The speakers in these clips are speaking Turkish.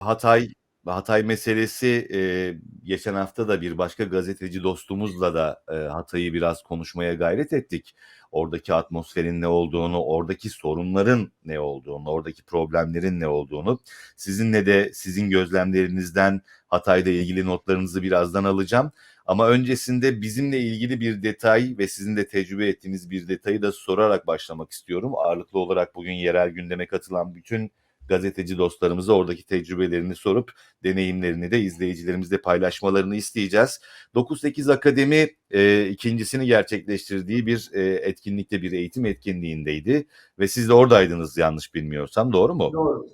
Hatay Hatay meselesi, eee, geçen hafta da bir başka gazeteci dostumuzla da, eee, Hatay'ı biraz konuşmaya gayret ettik. Oradaki atmosferin ne olduğunu, oradaki sorunların ne olduğunu, oradaki problemlerin ne olduğunu. Sizinle de sizin gözlemlerinizden Hatay'la ilgili notlarınızı birazdan alacağım. Ama öncesinde bizimle ilgili bir detay ve sizin de tecrübe ettiğiniz bir detayı da sorarak başlamak istiyorum. Ağırlıklı olarak bugün yerel gündeme katılan bütün gazeteci dostlarımıza oradaki tecrübelerini sorup deneyimlerini de izleyicilerimizle paylaşmalarını isteyeceğiz. 9-8 Akademi e, ikincisini gerçekleştirdiği bir e, etkinlikte bir eğitim etkinliğindeydi ve siz de oradaydınız yanlış bilmiyorsam doğru mu? Doğru.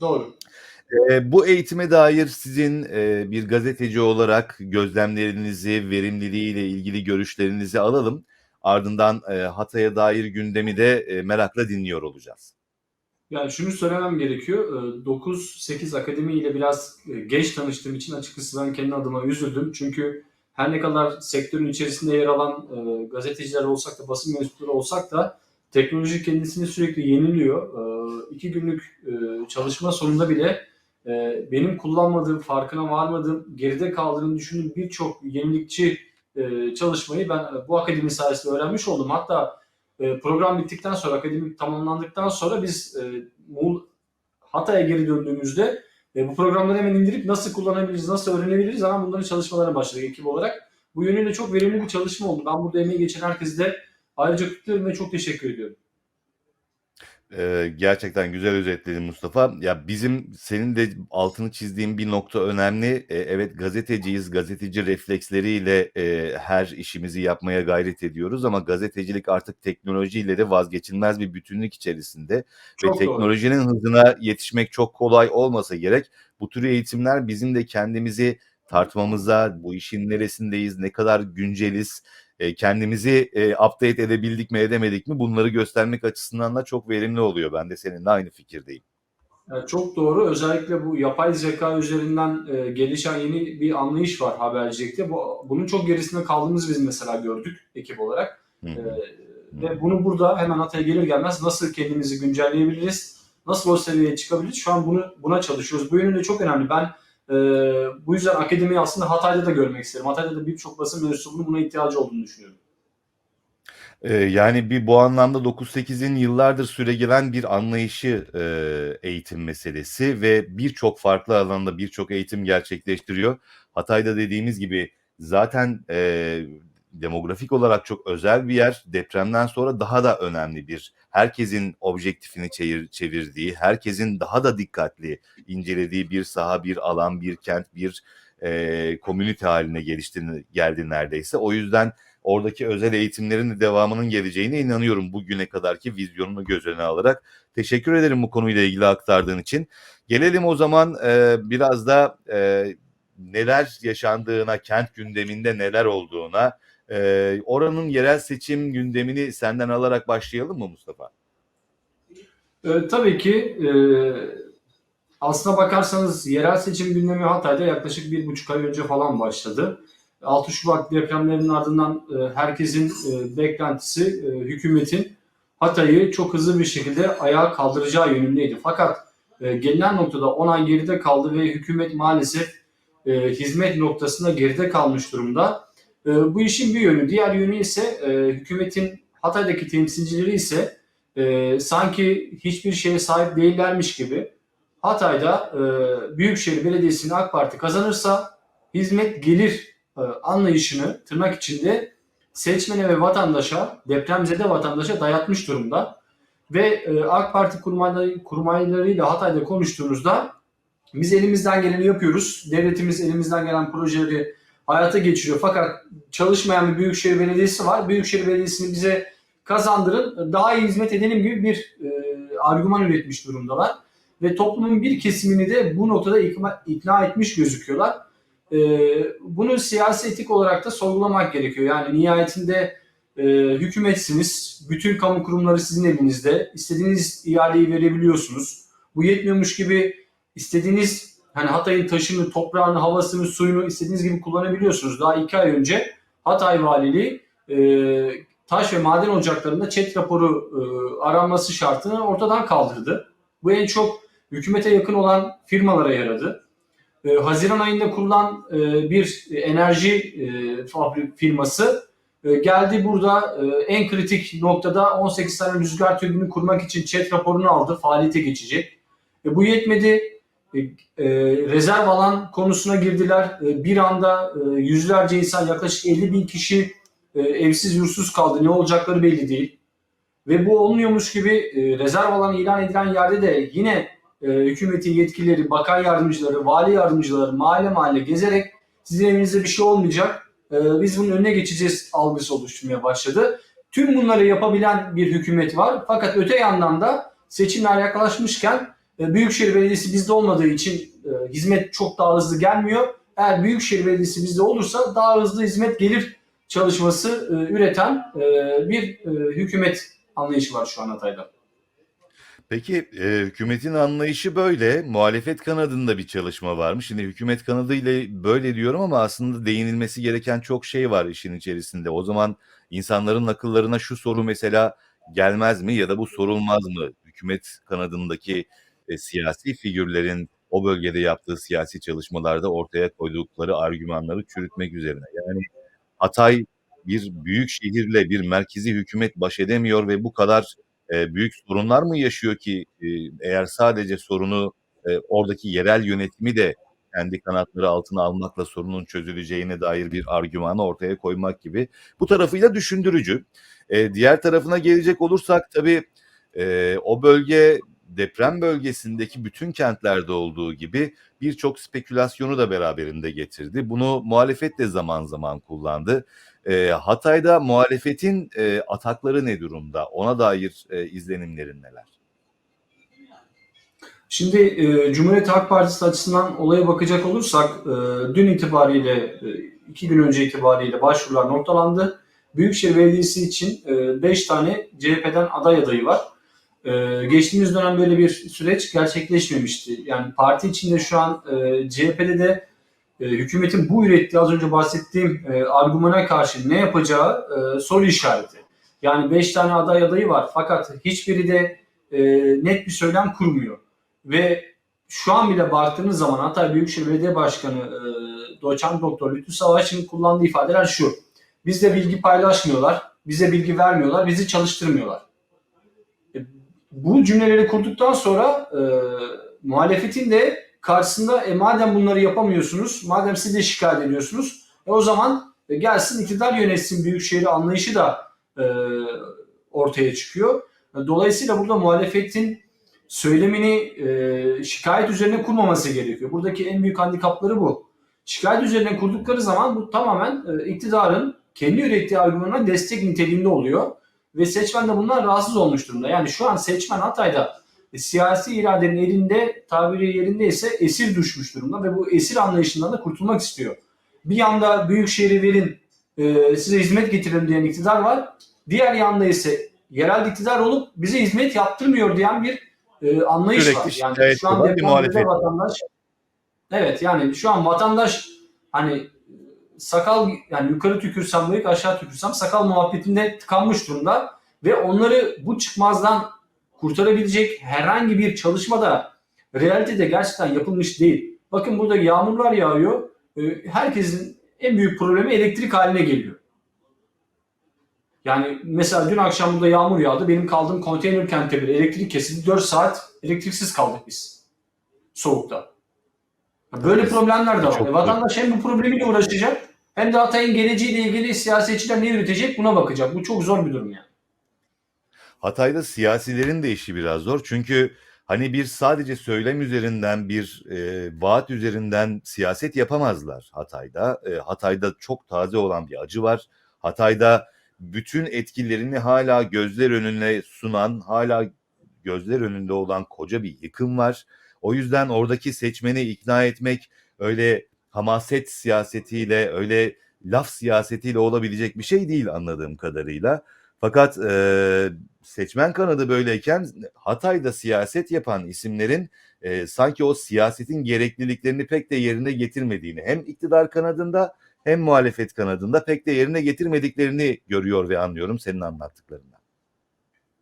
Doğru. E, bu eğitime dair sizin e, bir gazeteci olarak gözlemlerinizi, verimliliğiyle ilgili görüşlerinizi alalım. Ardından e, Hatay'a dair gündemi de e, merakla dinliyor olacağız. Yani şunu söylemem gerekiyor. 9-8 Akademi ile biraz e, geç tanıştığım için açıkçası ben kendi adıma üzüldüm. Çünkü her ne kadar sektörün içerisinde yer alan e, gazeteciler olsak da, basın mensupları olsak da teknoloji kendisini sürekli yeniliyor. E, iki günlük çalışma sonunda bile benim kullanmadığım, farkına varmadığım, geride kaldığını düşündüğüm birçok yenilikçi çalışmayı ben bu akademi sayesinde öğrenmiş oldum. Hatta e, program bittikten sonra, akademik tamamlandıktan sonra biz e, Hatay'a geri döndüğümüzde e, bu programları hemen indirip nasıl kullanabiliriz, nasıl öğrenebiliriz hemen bunların çalışmalarına başladık ekip olarak. Bu yönüyle çok verimli bir çalışma oldu. Ben burada emeği geçen herkese de ayrıca kutluyorum ve çok teşekkür ediyorum. Eee, gerçekten güzel özetledin Mustafa. Ya bizim senin de altını çizdiğin bir nokta önemli. Eee, evet gazeteciyiz, gazeteci refleksleriyle eee, her işimizi yapmaya gayret ediyoruz ama gazetecilik artık teknolojiyle de vazgeçilmez bir bütünlük içerisinde Çok ve doğru. teknolojinin hızına yetişmek çok kolay olmasa gerek. Bu tür eğitimler bizim de kendimizi tartmamıza, bu işin neresindeyiz, ne kadar günceliz, e, kendimizi e, update edebildik mi edemedik mi bunları göstermek açısından da çok verimli oluyor. Ben de seninle aynı fikirdeyim. Evet, çok doğru. Özellikle bu yapay zeka üzerinden e, gelişen yeni bir anlayış var habercilikte. Bu, bunun çok gerisinde kaldığımız biz mesela gördük ekip olarak. Hı hı. E, ve bunu burada hemen Hatay'a gelir gelmez nasıl kendimizi güncelleyebiliriz, nasıl o seviyeye çıkabiliriz şu an bunu buna çalışıyoruz. Bu yönüyle çok önemli. Ben e, bu yüzden akademiyi aslında Hatay'da da görmek isterim. Hatay'da da birçok basın mensubunun buna ihtiyacı olduğunu düşünüyorum. Ee, yani bir bu anlamda 9-8'in yıllardır süregelen bir anlayışı e, eğitim meselesi ve birçok farklı alanda birçok eğitim gerçekleştiriyor. Hatay'da dediğimiz gibi zaten e, demografik olarak çok özel bir yer. Depremden sonra daha da önemli bir herkesin objektifini çevir, çevirdiği, herkesin daha da dikkatli incelediği bir saha, bir alan, bir kent, bir e, komünite haline gelişti, geldi neredeyse. O yüzden oradaki özel eğitimlerin de devamının geleceğine inanıyorum bugüne kadarki vizyonunu göz önüne alarak. Teşekkür ederim bu konuyla ilgili aktardığın için. Gelelim o zaman e, biraz da e, neler yaşandığına, kent gündeminde neler olduğuna, e, oranın yerel seçim gündemini senden alarak başlayalım mı Mustafa? E, tabii ki e, aslına bakarsanız yerel seçim gündemi Hatay'da yaklaşık bir buçuk ay önce falan başladı. 6 Şubat depremlerinin ardından e, herkesin e, beklentisi e, hükümetin Hatay'ı çok hızlı bir şekilde ayağa kaldıracağı yönündeydi. Fakat e, gelinen noktada 10 ay geride kaldı ve hükümet maalesef e, hizmet noktasında geride kalmış durumda. E, bu işin bir yönü. Diğer yönü ise e, hükümetin Hatay'daki temsilcileri ise e, sanki hiçbir şeye sahip değillermiş gibi Hatay'da e, Büyükşehir Belediyesi'ni AK Parti kazanırsa hizmet gelir e, anlayışını tırnak içinde seçmene ve vatandaşa, depremzede vatandaşa dayatmış durumda. Ve e, AK Parti kurmayları, kurmaylarıyla Hatay'da konuştuğunuzda biz elimizden geleni yapıyoruz. Devletimiz elimizden gelen projeleri hayata geçiriyor. Fakat çalışmayan bir Büyükşehir Belediyesi var. Büyükşehir Belediyesi'ni bize kazandırın, daha iyi hizmet edelim gibi bir e, argüman üretmiş durumdalar. Ve toplumun bir kesimini de bu noktada ikna, ikna etmiş gözüküyorlar. E, bunu siyasi etik olarak da sorgulamak gerekiyor. Yani nihayetinde e, hükümetsiniz, bütün kamu kurumları sizin elinizde. İstediğiniz ihaleyi verebiliyorsunuz. Bu yetmiyormuş gibi istediğiniz hani Hatay'ın taşını, toprağını, havasını, suyunu istediğiniz gibi kullanabiliyorsunuz. Daha iki ay önce Hatay Valiliği e, taş ve maden ocaklarında çet raporu e, aranması şartını ortadan kaldırdı. Bu en çok hükümete yakın olan firmalara yaradı. E, Haziran ayında kurulan e, bir enerji e, firması e, geldi burada e, en kritik noktada 18 tane rüzgar türbini kurmak için ÇED raporunu aldı. Faaliyete geçecek. E, bu yetmedi. E, e, rezerv alan konusuna girdiler. E, bir anda e, yüzlerce insan yaklaşık 50 bin kişi e, evsiz yursuz kaldı. Ne olacakları belli değil. Ve bu olmuyormuş gibi e, rezerv alan ilan edilen yerde de yine e, hükümetin yetkilileri, bakan yardımcıları, vali yardımcıları mahalle mahalle gezerek sizin evinizde bir şey olmayacak. e, biz bunun önüne geçeceğiz algısı oluşturmaya başladı. Tüm bunları yapabilen bir hükümet var. Fakat öte yandan da seçimler yaklaşmışken Büyükşehir Belediyesi bizde olmadığı için e, hizmet çok daha hızlı gelmiyor. Eğer Büyükşehir Belediyesi bizde olursa daha hızlı hizmet gelir çalışması e, üreten e, bir e, hükümet anlayışı var şu an Hatay'da. Peki e, hükümetin anlayışı böyle. Muhalefet kanadında bir çalışma varmış. Şimdi hükümet kanadı ile böyle diyorum ama aslında değinilmesi gereken çok şey var işin içerisinde. O zaman insanların akıllarına şu soru mesela gelmez mi ya da bu sorulmaz mı? Hükümet kanadındaki e, siyasi figürlerin o bölgede yaptığı siyasi çalışmalarda ortaya koydukları argümanları çürütmek üzerine. Yani Hatay bir büyük şehirle bir merkezi hükümet baş edemiyor ve bu kadar e, büyük sorunlar mı yaşıyor ki e, eğer sadece sorunu e, oradaki yerel yönetimi de kendi kanatları altına almakla sorunun çözüleceğine dair bir argümanı ortaya koymak gibi. Bu tarafıyla düşündürücü. E, diğer tarafına gelecek olursak tabii e, o bölge deprem bölgesindeki bütün kentlerde olduğu gibi birçok spekülasyonu da beraberinde getirdi. Bunu muhalefet de zaman zaman kullandı. E, Hatay'da muhalefetin e, atakları ne durumda? Ona dair e, izlenimlerin neler? Şimdi e, Cumhuriyet Halk Partisi açısından olaya bakacak olursak e, dün itibariyle, e, iki gün önce itibariyle başvurular noktalandı. Büyükşehir Belediyesi için 5 tane CHP'den aday adayı var. E, geçtiğimiz dönem böyle bir süreç gerçekleşmemişti. Yani parti içinde şu an e, CHP'de de e, hükümetin bu ürettiği az önce bahsettiğim e, argümana karşı ne yapacağı e, soru işareti. Yani 5 tane aday adayı var fakat hiçbiri de e, net bir söylem kurmuyor. Ve şu an bile baktığınız zaman Hatay Büyükşehir Belediye Başkanı e, Doçent Doktor Lütfü Savaş'ın kullandığı ifadeler şu. Bizde bilgi paylaşmıyorlar, bize bilgi vermiyorlar, bizi çalıştırmıyorlar. Bu cümleleri kurduktan sonra e, muhalefetin de karşısında e, madem bunları yapamıyorsunuz, madem siz de şikayet ediyorsunuz, e, o zaman e, gelsin iktidar yönetsin Büyükşehir'i anlayışı da e, ortaya çıkıyor. E, Dolayısıyla burada muhalefetin söylemini e, şikayet üzerine kurmaması gerekiyor. Buradaki en büyük handikapları bu. Şikayet üzerine kurdukları zaman bu tamamen e, iktidarın kendi ürettiği argümanına destek niteliğinde oluyor. Ve seçmen de bundan rahatsız olmuş durumda. Yani şu an seçmen Hatay'da e, siyasi iradenin elinde tabiri yerindeyse esir düşmüş durumda ve bu esir anlayışından da kurtulmak istiyor. Bir yanda büyükşehir'i verin e, size hizmet getirelim diyen iktidar var. Diğer yanda ise yerel iktidar olup bize hizmet yaptırmıyor diyen bir e, anlayış Sürekli var. Yani şu an depremde vatandaş Evet yani şu an vatandaş hani sakal yani yukarı tükürsem bıyık aşağı tükürsem sakal muhabbetinde tıkanmış durumda ve onları bu çıkmazdan kurtarabilecek herhangi bir çalışma da realitede gerçekten yapılmış değil. Bakın burada yağmurlar yağıyor. Ee, Herkesin en büyük problemi elektrik haline geliyor. Yani mesela dün akşam burada yağmur yağdı. Benim kaldığım konteyner kentte bir elektrik kesildi. 4 saat elektriksiz kaldık biz. Soğukta. Böyle Evet. problemler de var. Çok E, vatandaş hem bu problemiyle uğraşacak hem de Hatay'ın geleceğiyle ilgili siyasetçiler ne üretecek buna bakacak. Bu çok zor bir durum yani. Hatay'da siyasilerin de işi biraz zor. Çünkü hani bir sadece söylem üzerinden bir e, vaat üzerinden siyaset yapamazlar Hatay'da. E, Hatay'da çok taze olan bir acı var. Hatay'da bütün etkilerini hala gözler önüne sunan, hala gözler önünde olan koca bir yıkım var. O yüzden oradaki seçmeni ikna etmek öyle hamaset siyasetiyle, öyle laf siyasetiyle olabilecek bir şey değil anladığım kadarıyla. Fakat e, seçmen kanadı böyleyken Hatay'da siyaset yapan isimlerin e, sanki o siyasetin gerekliliklerini pek de yerine getirmediğini hem iktidar kanadında hem muhalefet kanadında pek de yerine getirmediklerini görüyor ve anlıyorum senin anlattıklarından.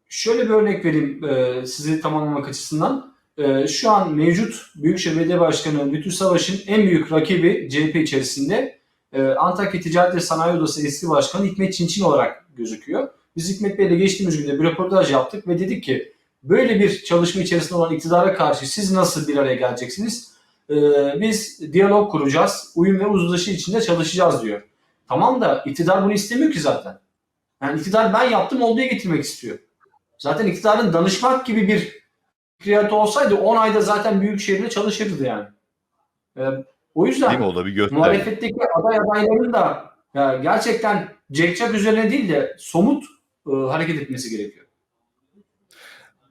Şöyle bir örnek vereyim e, sizi tamamlamak açısından. E, şu an mevcut Büyükşehir Belediye Başkanı Lütfü Savaş'ın en büyük rakibi CHP içerisinde e, Antakya Ticaret ve Sanayi Odası eski başkanı Hikmet Çinçin olarak gözüküyor. Biz Hikmet Bey'le geçtiğimiz günde bir röportaj yaptık ve dedik ki böyle bir çalışma içerisinde olan iktidara karşı siz nasıl bir araya geleceksiniz? E, biz diyalog kuracağız, uyum ve uzlaşı içinde çalışacağız diyor. Tamam da iktidar bunu istemiyor ki zaten. Yani iktidar ben yaptım olduğu getirmek istiyor. Zaten iktidarın danışmak gibi bir fikriyatı olsaydı 10 ayda zaten büyük şehirde çalışırdı yani. Ee, o Değil mi? yüzden O da bir muhalefetteki aday adayların da ya gerçekten cekçak üzerine değil de somut e, hareket etmesi gerekiyor.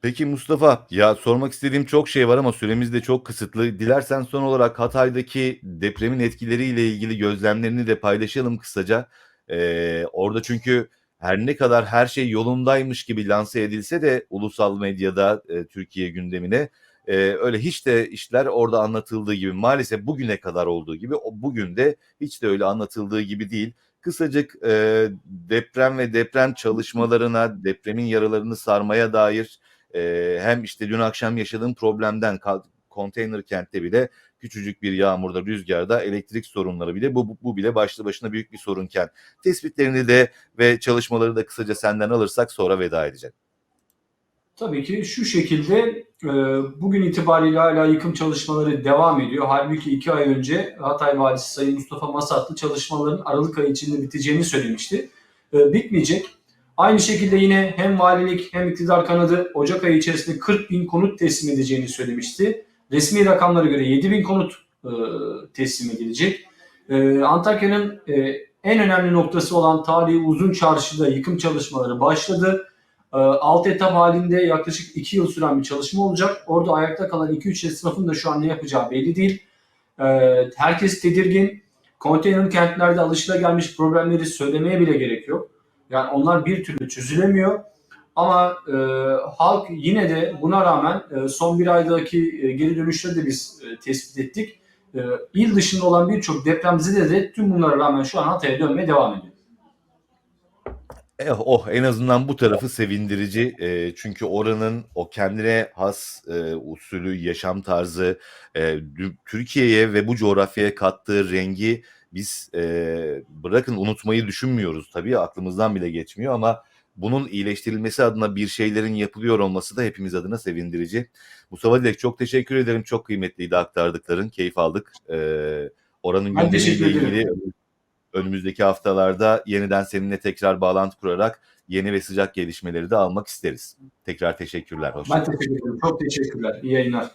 Peki Mustafa, ya sormak istediğim çok şey var ama süremiz de çok kısıtlı. Dilersen son olarak Hatay'daki depremin etkileriyle ilgili gözlemlerini de paylaşalım kısaca. Ee, orada çünkü her ne kadar her şey yolundaymış gibi lanse edilse de ulusal medyada e, Türkiye gündemine e, öyle hiç de işler orada anlatıldığı gibi maalesef bugüne kadar olduğu gibi bugün de hiç de öyle anlatıldığı gibi değil. Kısacık e, deprem ve deprem çalışmalarına, depremin yaralarını sarmaya dair ee, hem işte dün akşam yaşadığım problemden konteyner kentte bile küçücük bir yağmurda, rüzgarda elektrik sorunları bile bu, bu, bile başlı başına büyük bir sorunken tespitlerini de ve çalışmaları da kısaca senden alırsak sonra veda edeceğim. Tabii ki şu şekilde e, bugün itibariyle hala yıkım çalışmaları devam ediyor. Halbuki iki ay önce Hatay Valisi Sayın Mustafa Masatlı çalışmaların Aralık ayı içinde biteceğini söylemişti. E, bitmeyecek. Aynı şekilde yine hem valilik hem iktidar kanadı Ocak ayı içerisinde 40 bin konut teslim edeceğini söylemişti. Resmi rakamlara göre 7 bin konut e, teslim edilecek. E, Antakya'nın e, en önemli noktası olan tarihi uzun çarşıda yıkım çalışmaları başladı. E, alt etap halinde yaklaşık 2 yıl süren bir çalışma olacak. Orada ayakta kalan 2-3 esnafın da şu an ne yapacağı belli değil. E, herkes tedirgin. Konteyner kentlerde alışılagelmiş problemleri söylemeye bile gerek yok. Yani onlar bir türlü çözülemiyor. Ama e, halk yine de buna rağmen e, son bir aydaki e, geri dönüşleri de biz e, tespit ettik. E, il dışında olan birçok depremzede de tüm bunlara rağmen şu an Hatay'a dönmeye devam ediyor. Eh, oh en azından bu tarafı sevindirici Eee, çünkü oranın o kendine has eee, usulü, yaşam tarzı, dü- Türkiye'ye ve bu coğrafyaya kattığı rengi biz eee, bırakın unutmayı düşünmüyoruz tabii aklımızdan bile geçmiyor ama bunun iyileştirilmesi adına bir şeylerin yapılıyor olması da hepimiz adına sevindirici. Mustafa Dilek çok teşekkür ederim. Çok kıymetliydi aktardıkların. Keyif aldık. Eee, oranın gündemiyle ilgili önümüzdeki haftalarda yeniden seninle tekrar bağlantı kurarak yeni ve sıcak gelişmeleri de almak isteriz. Tekrar teşekkürler. Hoşça Ben teşekkür ederim. Çok teşekkürler. İyi yayınlar.